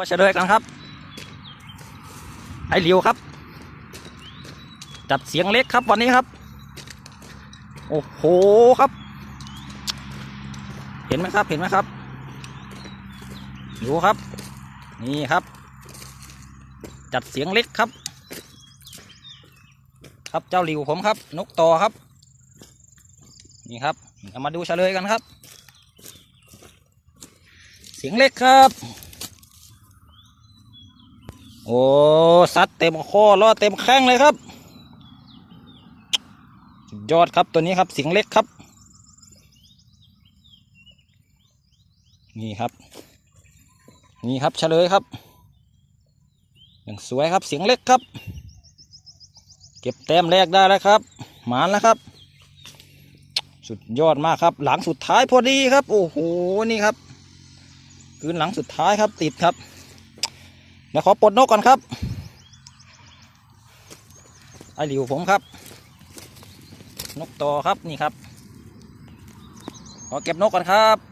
ตัวเฉลยกันครับ ไอเหลียวครับ จัดเสียงเล็กครับวันนี้ครับ โอ้โหครับ เห็นไหมครับเห็นไหมครับดูครับ นี่ครับ จัดเสียงเล็กครับ ครับเจ้าหลิวผมครับ นกต่อครับ นี่ครับมาดูเฉลยกันครับ เสียงเล็กครับ โอ้ซัดเต็มข้อล้อเต็มแข้งเลยครับ ยอดครับตัวนี้ครับเสียงเล็กครับ นี่ครับ นี่ครับเฉลยครับอย่างสวยครับเสียงเล็กครับ เก็บแต้มแรกได้แล้วครับ หมานแล้วครับ สุดยอดมากครับ หลังสุดท้ายพอดีครับ โอ้โหนี่ครับคืนหลังสุดท้ายครับติดครับ เดี๋ยวขอปลดนกก่อนครับ ไอหลิวผมครับ นกต่อครับนี่ครับ ขอเก็บนกก่อนครับ